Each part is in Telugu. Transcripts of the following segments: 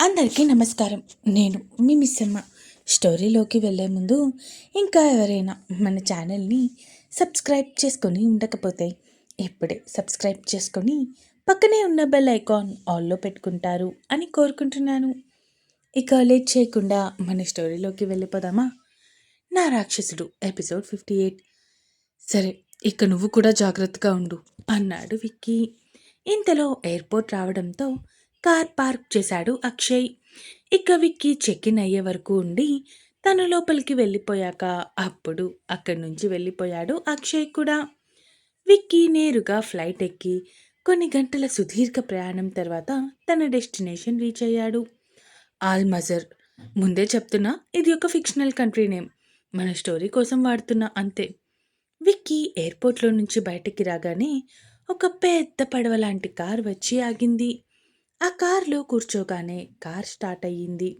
అందరికీ నమస్కారం. నేను మీ మిస్సమ్మ స్టోరీలోకి వెళ్ళే ముందు ఇంకా ఎవరైనా మన ఛానల్ని సబ్స్క్రైబ్ చేసుకొని ఉండకపోతే ఇప్పుడే సబ్స్క్రైబ్ చేసుకొని పక్కనే ఉన్న బెల్ ఐకాన్ ఆల్లో పెట్టుకుంటారు అని కోరుకుంటున్నాను. ఇక లేట్ చేయకుండా మన స్టోరీలోకి వెళ్ళిపోదామా? నా రాక్షసుడు ఎపిసోడ్ ఫిఫ్టీ ఎయిట్. సరే ఇక నువ్వు కూడా జాగ్రత్తగా ఉండు అన్నాడు విక్కీ. ఇంతలో ఎయిర్పోర్ట్ రావడంతో కార్ పార్క్ చేశాడు అక్షయ్. ఇక విక్కీ చెక్ ఇన్ అయ్యే వరకు ఉండి తను లోపలికి వెళ్ళిపోయాక అప్పుడు అక్కడి నుంచి వెళ్ళిపోయాడు అక్షయ్ కూడా. విక్కీ నేరుగా ఫ్లైట్ ఎక్కి కొన్ని గంటల సుదీర్ఘ ప్రయాణం తర్వాత తన డెస్టినేషన్ రీచ్ అయ్యాడు. ఆల్మజర్ ముందే చెప్తున్నా ఇది ఒక ఫిక్షనల్ కంట్రీ నేమ్. మన స్టోరీ కోసం వాడుతున్నా అంతే. విక్కీ ఎయిర్పోర్ట్లో నుంచి బయటికి రాగానే ఒక పెద్ద పడవ లాంటి కార్ వచ్చి ఆగింది. ఆ కార్లో కూర్చోగానే కార్ స్టార్ట్ అయ్యింది.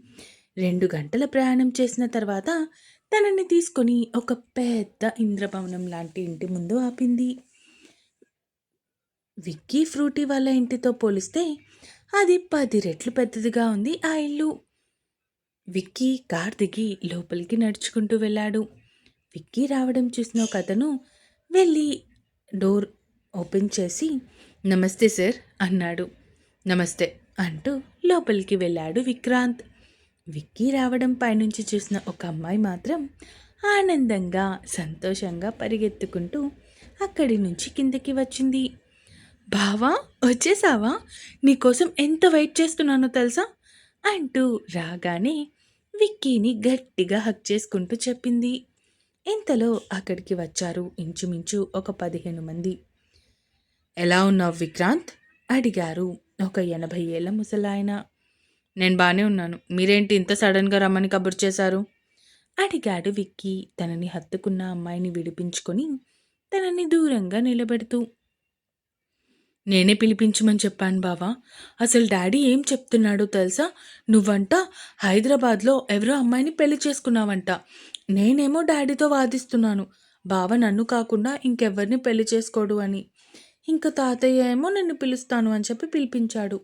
రెండు గంటల ప్రయాణం చేసిన తర్వాత తనని తీసుకొని ఒక పెద్ద ఇంద్రభవనం లాంటి ఇంటి ముందు ఆపింది. విక్కీ ఫ్రూటీ వాళ్ళ ఇంటితో పోలిస్తే అది పది రెట్లు పెద్దదిగా ఉంది ఆ ఇల్లు. విక్కీ కార్ దిగి లోపలికి నడుచుకుంటూ వెళ్ళాడు. విక్కీ రావడం చూసిన ఒక అతను వెళ్ళి డోర్ ఓపెన్ చేసి నమస్తే సార్ అన్నాడు. నమస్తే అంటూ లోపలికి వెళ్ళాడు విక్రాంత్. విక్కీ రావడం పైనుంచి చూసిన ఒక అమ్మాయి మాత్రం ఆనందంగా సంతోషంగా పరిగెత్తుకుంటూ అక్కడి నుంచి కిందకి వచ్చింది. బావా వచ్చేసావా? నీకోసం ఎంత వెయిట్ చేస్తున్నానో తెలుసా? అంటూ రాగానే విక్కీని గట్టిగా హక్ చేసుకుంటూ చెప్పింది. ఇంతలో అక్కడికి వచ్చారు ఇంచుమించు ఒక పదిహేను మంది. ఎలా ఉన్నావు విక్రాంత్? అడిగారు. ఒక ఎనభై ఏళ్ళ ముసలాయన. నేను బాగానే ఉన్నాను. మీరేంటి ఇంత సడన్గా రమ్మని కబుర్ చేశారు? అడిగాడు విక్కీ. తనని హత్తుకున్న అమ్మాయిని విడిపించుకొని తనని దూరంగా నిలబెడుతూ. నేనే పిలిపించమని చెప్పాను బావా. అసలు డాడీ ఏం చెప్తున్నాడో తెలుసా? నువ్వంట హైదరాబాద్లో ఎవరో అమ్మాయిని పెళ్ళి చేసుకున్నావంట. నేనేమో డాడీతో వాదిస్తున్నాను. బావ నన్ను కాకుండా ఇంకెవ్వరిని పెళ్ళి చేసుకోడు అని. ఇంక తాతయ్య ఏమో నిన్ను పిలుస్తాను అని చెప్పి పిలిపించాడు.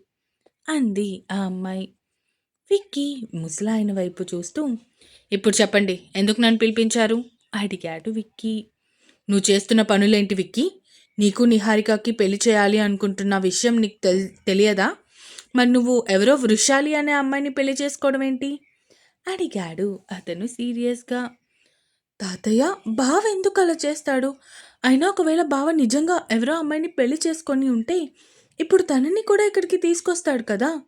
అంది ఆ అమ్మాయి. విక్కీ ముసలాయన వైపు చూస్తూ ఇప్పుడు చెప్పండి ఎందుకు నన్ను పిలిపించారు? అడిగాడు విక్కీ. నువ్వు చేస్తున్న పనులేంటి విక్కీ? నీకు నిహారికకి పెళ్ళి చేయాలి అనుకుంటున్న విషయం నీకు తెల్ తెలియదా? మరి నువ్వు ఎవరో వృషాలి అనే అమ్మాయిని పెళ్ళి చేసుకోవడం ఏంటి? అడిగాడు అతను సీరియస్గా. తాతయ్య బావ ఎందుకు అలా చేస్తాడు? అయినా ఒకవేళ బావ నిజంగా ఎవరో అమ్మాయిని పెళ్ళి చేసుకొని ఉంటే ఇప్పుడు తనని కూడా ఇక్కడికి తీసుకొస్తాడు కదా?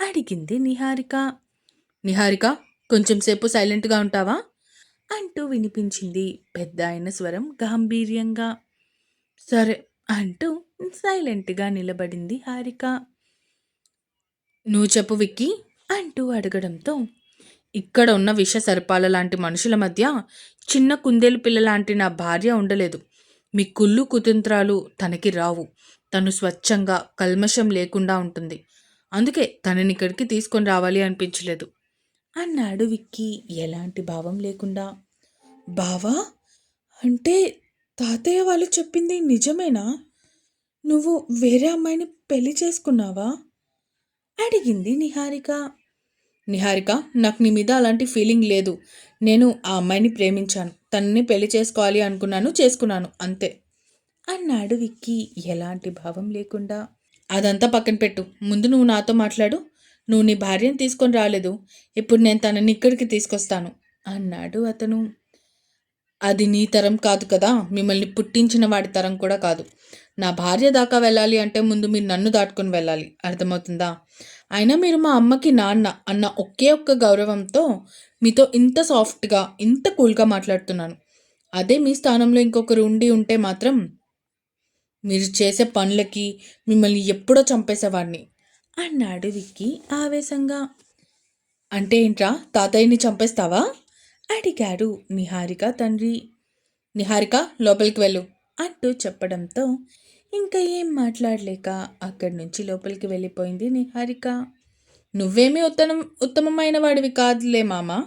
అడిగింది నిహారిక. నిహారిక కొంచెం సేపు సైలెంట్గా ఉంటావా? అంటూ వినిపించింది పెద్ద అయిన స్వరం గాంభీర్యంగా. సరే అంటూ సైలెంట్గా నిలబడింది హారిక. నువ్వు చెప్పు విక్కీ అంటూ అడగడంతో ఇక్కడ ఉన్న విష సర్పాల లాంటి మనుషుల మధ్య చిన్న కుందేలు పిల్ల లాంటి నా భార్య ఉండలేదు. మీ కుళ్ళు కుతంత్రాలు తనకి రావు. తను స్వచ్ఛంగా కల్మషం లేకుండా ఉంటుంది. అందుకే తనని ఇక్కడికి తీసుకొని రావాలి అనిపించలేదు. అన్నాడు విక్కీ. ఎలాంటి భావం లేకుండా. బావా? అంటే తాతయ్య వాళ్ళు చెప్పింది నిజమేనా? నువ్వు వేరే అమ్మాయిని పెళ్ళి చేసుకున్నావా? అడిగింది నిహారిక. నిహారిక నాకు నీ మీద అలాంటి ఫీలింగ్ లేదు. నేను ఆ అమ్మాయిని ప్రేమించాను. తనని పెళ్ళి చేసుకోవాలి అనుకున్నాను చేసుకున్నాను. అంతే. అన్నాడు విక్కీ. ఎలాంటి భావం లేకుండా. అదంతా పక్కన పెట్టు. ముందు నువ్వు నాతో మాట్లాడు. నువ్వు నీ భార్యను తీసుకొని రాలేదు. ఇప్పుడు నేను తనని ఇక్కడికి తీసుకొస్తాను. అన్నాడు అతను. అది నీ తరం కాదు కదా. మిమ్మల్ని పుట్టించిన వాడి తరం కూడా కాదు. నా భార్య దాకా వెళ్ళాలి అంటే ముందు మీరు నన్ను దాటుకొని వెళ్ళాలి. అర్థమవుతుందా? అయినా మీరు మా అమ్మకి నాన్న అన్న ఒకే ఒక్క గౌరవంతో మీతో ఇంత సాఫ్ట్గా ఇంత కూల్గా మాట్లాడుతున్నాను. అదే మీ స్థానంలో ఇంకొకరు ఉండి ఉంటే మాత్రం మీరు చేసే పనులకి మిమ్మల్ని ఎప్పుడో చంపేసేవాడిని. అన్నాడు విక్కి ఆవేశంగా. అంటే ఏంట్రా తాతయ్యని చంపేస్తావా? అడిగాడు నిహారిక తండ్రి. నిహారిక లోపలికి వెళ్ళు అంటూ చెప్పడంతో ఇంకా ఏం మాట్లాడలేక అక్కడి నుంచి లోపలికి వెళ్ళిపోయింది నిహారిక. నువ్వేమీ ఉత్తమం ఉత్తమమైన వాడివి కాదులే మామ.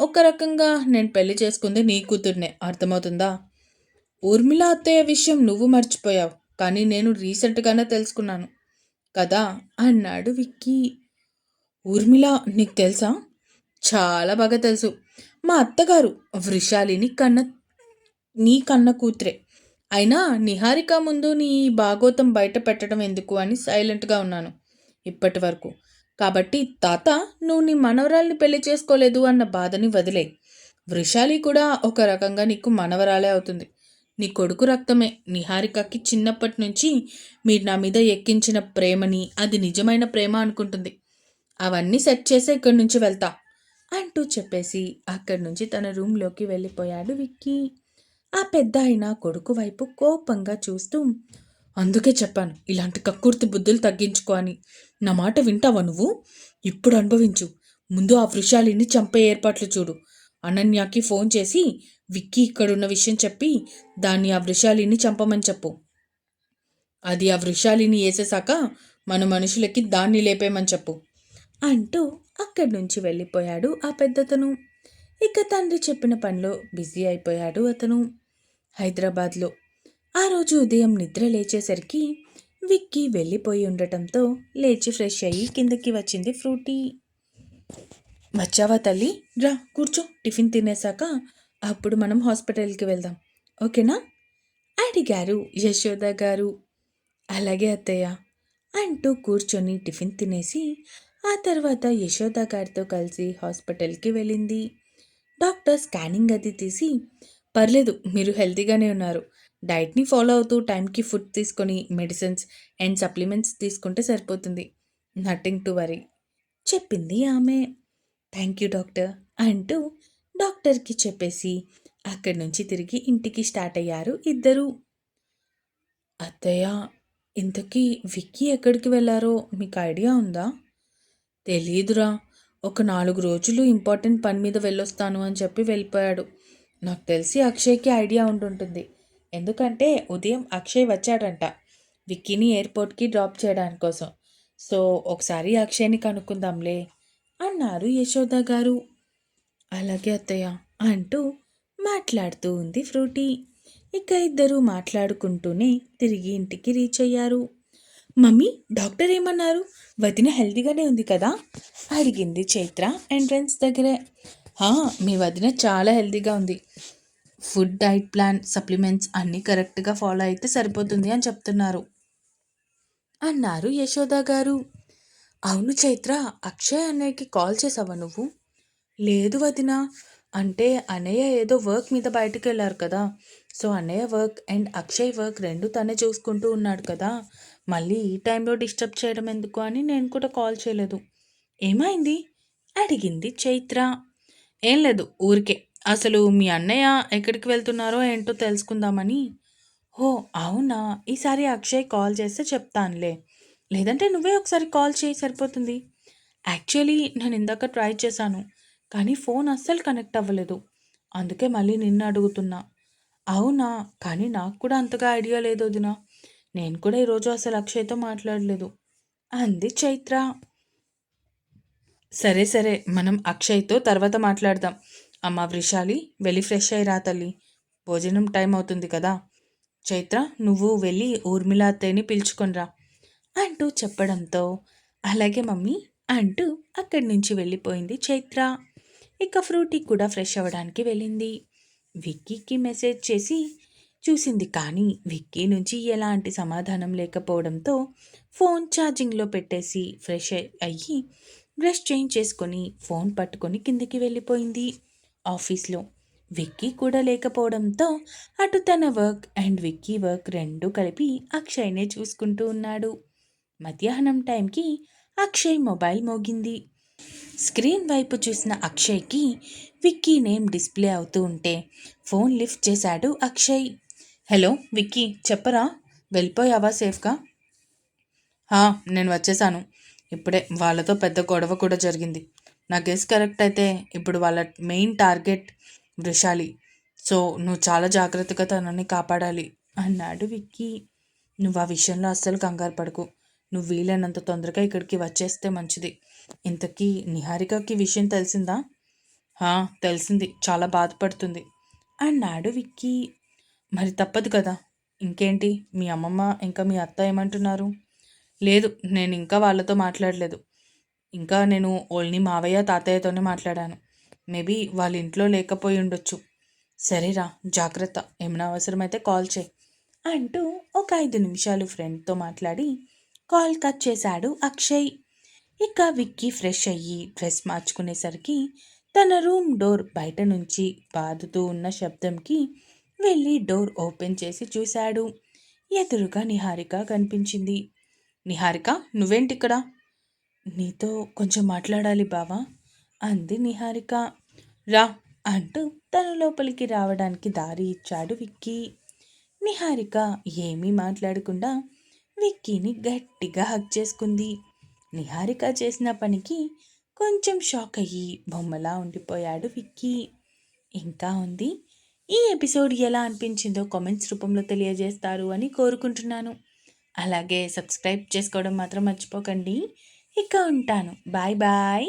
ఒక రకంగా నేను పెళ్ళి చేసుకుంది నీ కూతుర్నే. అర్థమవుతుందా? ఊర్మిళ అత్తయ్య విషయం నువ్వు మర్చిపోయావు కానీ నేను రీసెంట్గానే తెలుసుకున్నాను కదా అన్నాడు విక్కీ. ఊర్మిళ నీకు తెలుసా? చాలా బాగా తెలుసు. మా అత్తగారు వృషాలిని కన్న నీ కన్న కూతురే. అయినా నిహారిక ముందు నీ భాగోతం బయట పెట్టడం ఎందుకు అని సైలెంట్గా ఉన్నాను ఇప్పటి వరకు. కాబట్టి తాత నువ్వు నీ మనవరాల్ని పెళ్ళి చేసుకోలేదు అన్న బాధని వదిలే. వృషాలి కూడా ఒక రకంగా నీకు మనవరాలే అవుతుంది. నీ కొడుకు రక్తమే. నిహారికకి చిన్నప్పటి నుంచి మీరు నా మీద ఎక్కించిన ప్రేమని అది నిజమైన ప్రేమ అనుకుంటుంది. అవన్నీ సెట్ చేసి ఇక్కడి నుంచి వెళ్తా. అంటూ చెప్పేసి అక్కడి నుంచి తన రూమ్లోకి వెళ్ళిపోయాడు విక్కీ. ఆ పెద్ద ఆయన కొడుకు వైపు కోపంగా చూస్తూ అందుకే చెప్పాను ఇలాంటి కక్కుర్తి బుద్ధులు తగ్గించుకో అని. నా మాట వింటావా నువ్వు? ఇప్పుడు అనుభవించు. ముందు ఆ వృషాలిని చంపే ఏర్పాట్లు చూడు. అనన్యకి ఫోన్ చేసి విక్కీ ఇక్కడున్న విషయం చెప్పి దాన్ని ఆ వృషాలిని చంపమని చెప్పు. అది ఆ వృషాలిని వేసేసాక మన మనుషులకి దాన్ని లేపేయమని చెప్పు. అంటూ అక్కడి నుంచి వెళ్ళిపోయాడు ఆ పెద్దతను. ఇక తండ్రి చెప్పిన పనిలో బిజీ అయిపోయాడు అతను. హైదరాబాద్లో ఆ రోజు ఉదయం నిద్ర లేచేసరికి విక్కీ వెళ్ళిపోయి ఉండటంతో లేచి ఫ్రెష్ అయ్యి కిందకి వచ్చింది ఫ్రూటీ. వచ్చావా తల్లి? రా కూర్చో టిఫిన్ తినేసాక అప్పుడు మనం హాస్పిటల్కి వెళ్దాం. ఓకేనా? అడిగారు యశోద గారు. అలాగే అత్తయ్య అంటూ కూర్చొని టిఫిన్ తినేసి ఆ తర్వాత యశోద గారితో కలిసి హాస్పిటల్కి వెళ్ళింది. డాక్టర్ స్కానింగ్ అది తీసి పర్లేదు మీరు హెల్తీగానే ఉన్నారు. డైట్ని ఫాలో అవుతూ టైంకి ఫుడ్ తీసుకొని మెడిసిన్స్ అండ్ సప్లిమెంట్స్ తీసుకుంటే సరిపోతుంది. Nothing to worry. చెప్పింది ఆమె. థ్యాంక్ యూ డాక్టర్ అంటూ డాక్టర్కి చెప్పేసి అక్కడి నుంచి తిరిగి ఇంటికి స్టార్ట్ అయ్యారు ఇద్దరు. అత్తయ్య ఇంతకీ విక్కీ ఎక్కడికి వెళ్ళారో మీకు ఐడియా ఉందా? తెలీదురా. ఒక నాలుగు రోజులు ఇంపార్టెంట్ పని మీద వెళ్ళొస్తాను అని చెప్పి వెళ్ళిపోయాడు. నాకు తెలిసి అక్షయ్కి ఐడియా ఉంటుంటుంది ఎందుకంటే ఉదయం అక్షయ్ వచ్చాడంట విక్కీని ఎయిర్పోర్ట్కి డ్రాప్ చేయడానికి కోసం. సో ఒకసారి అక్షయ్ని కనుక్కుందాంలే అన్నారు యశోద గారు. అలాగే అత్తయ్య అంటూ మాట్లాడుతూ ఉంది ఫ్రూటీ. ఇక ఇద్దరు మాట్లాడుకుంటూనే తిరిగి ఇంటికి రీచ్ అయ్యారు. మమ్మీ డాక్టర్ ఏమన్నారు? వదిన హెల్తీగానే ఉంది కదా? అడిగింది చైత్ర ఎంట్రన్స్ దగ్గరే. మీ వదిన చాలా హెల్తీగా ఉంది. ఫుడ్ డైట్ ప్లాన్ సప్లిమెంట్స్ అన్నీ కరెక్ట్గా ఫాలో అయితే సరిపోతుంది అని చెప్తున్నారు. అన్నారు యశోద గారు. అవును చైత్ర అక్షయ్ అన్నయ్యకి కాల్ చేసావా నువ్వు? లేదు వదిన అంటే అన్నయ్య ఏదో వర్క్ మీద బయటకు వెళ్ళారు కదా. సో అన్నయ్య వర్క్ అండ్ అక్షయ్ వర్క్ రెండు తనే చూసుకుంటూ ఉన్నాడు కదా. మళ్ళీ ఈ టైంలో డిస్టర్బ్ చేయడం ఎందుకు అని నేను కూడా కాల్ చేయలేదు. ఏమైంది? అడిగింది చైత్ర. ఏం లేదు ఊరికే. అసలు మీ అన్నయ్య ఎక్కడికి వెళ్తున్నారో ఏంటో తెలుసుకుందామని. ఓ అవునా? ఈసారి అక్షయ్ కాల్ చేస్తే చెప్తానులే. లేదంటే నువ్వే ఒకసారి కాల్ చేయి సరిపోతుంది. యాక్చువల్లీ నేను ఇందాక ట్రై చేశాను. కానీ ఫోన్ అస్సలు కనెక్ట్ అవ్వలేదు. అందుకే మళ్ళీ నిన్ను అడుగుతున్నా. అవునా? కానీ నాకు కూడా అంతగా ఐడియా లేదు వదిన. నేను కూడా ఈరోజు అసలు అక్షయ్తో మాట్లాడలేదు. అంది చైత్ర. సరే సరే. మనం అక్షయ్తో తర్వాత మాట్లాడదాం. అమ్మ వృషాలి వెళ్ళి ఫ్రెష్ అయ్యి రా తల్లి. భోజనం టైం అవుతుంది కదా. చైత్ర నువ్వు వెళ్ళి ఊర్మిళ అత్తయ్యని పిలుచుకొనిరా అంటూ చెప్పడంతో అలాగే మమ్మీ అంటూ అక్కడి నుంచి వెళ్ళిపోయింది చైత్ర. ఇక ఫ్రూటీ కూడా ఫ్రెష్ అవ్వడానికి వెళ్ళింది. విక్కీకి మెసేజ్ చేసి చూసింది కానీ విక్కీ నుంచి ఎలాంటి సమాధానం లేకపోవడంతో ఫోన్ ఛార్జింగ్లో పెట్టేసి ఫ్రెష్ అయ్యి బ్రష్ చేంజ్ చేసుకొని ఫోన్ పట్టుకొని కిందికి వెళ్ళిపోయింది. ఆఫీస్లో విక్కీ కూడా లేకపోవడంతో అటు తన వర్క్ అండ్ విక్కీ వర్క్ రెండు కలిపి అక్షయ్నే చూసుకుంటూ ఉన్నాడు. మధ్యాహ్నం టైంకి అక్షయ్ మొబైల్ మోగింది. స్క్రీన్ వైపు చూసిన అక్షయ్కి విక్కీ నేమ్ డిస్ప్లే అవుతూ ఉంటే ఫోన్ లిఫ్ట్ చేశాడు అక్షయ్. హలో విక్కీ చెప్పరా? వెళ్ళిపోయావా సేఫ్గా? హా నేను వచ్చేసాను. ఇప్పుడే వాళ్ళతో పెద్ద గొడవ కూడా జరిగింది. నా గెస్ కరెక్ట్ అయితే ఇప్పుడు వాళ్ళ మెయిన్ టార్గెట్ వృషాలి. సో నువ్వు చాలా జాగ్రత్తగా తనని కాపాడాలి అన్నాడు విక్కీ. నువ్వు ఆ విషయంలో అస్సలు కంగారు పడకు. నువ్వు వీలైనంత తొందరగా ఇక్కడికి వచ్చేస్తే మంచిది. ఇంతకీ నిహారికకి విషయం తెలిసిందా? హా తెలిసింది. చాలా బాధపడుతుంది. అన్నాడు విక్కీ. మరి తప్పదు కదా. ఇంకేంటి? మీ అమ్మమ్మ ఇంకా మీ అత్త ఏమంటున్నారు? లేదు నేను ఇంకా వాళ్ళతో మాట్లాడలేదు. ఇంకా నేను ఓన్లీ మావయ్య తాతయ్యతోనే మాట్లాడాను. మేబీ వాళ్ళ ఇంట్లో లేకపోయి ఉండొచ్చు. సరేరా జాగ్రత్త. ఏమైనా అవసరమైతే కాల్ చేయి. అంటూ ఒక ఐదు నిమిషాలు ఫ్రెండ్తో మాట్లాడి కాల్ కట్ చేశాడు అక్షయ్. ఇక విక్కీ ఫ్రెష్ అయ్యి డ్రెస్ మార్చుకునేసరికి తన రూమ్ డోర్ బయట నుంచి బాదుతూ ఉన్న శబ్దంకి వెళ్ళి డోర్ ఓపెన్ చేసి చూశాడు. ఎదురుగా నిహారిక కనిపించింది. నిహారిక నువ్వేంటి ఇక్కడ నీతో కొంచెం మాట్లాడాలి బావా అంది నిహారిక. రా అంటూ తన లోపలికి రావడానికి దారి ఇచ్చాడు విక్కీ. నిహారిక ఏమీ మాట్లాడకుండా విక్కీని గట్టిగా హక్ చేసుకుంది. నిహారిక చేసిన పనికి కొంచెం షాక్ అయ్యి బొమ్మలా ఉండిపోయాడు విక్కీ. ఇంకా ఉంది? ఈ ఎపిసోడ్ ఎలా అనిపించిందో కామెంట్స్ రూపంలో తెలియజేస్తారు అని కోరుకుంటున్నాను. అలాగే సబ్స్క్రైబ్ చేసుకోవడం మాత్రం మర్చిపోకండి. ఇక ఉంటాను. Bye bye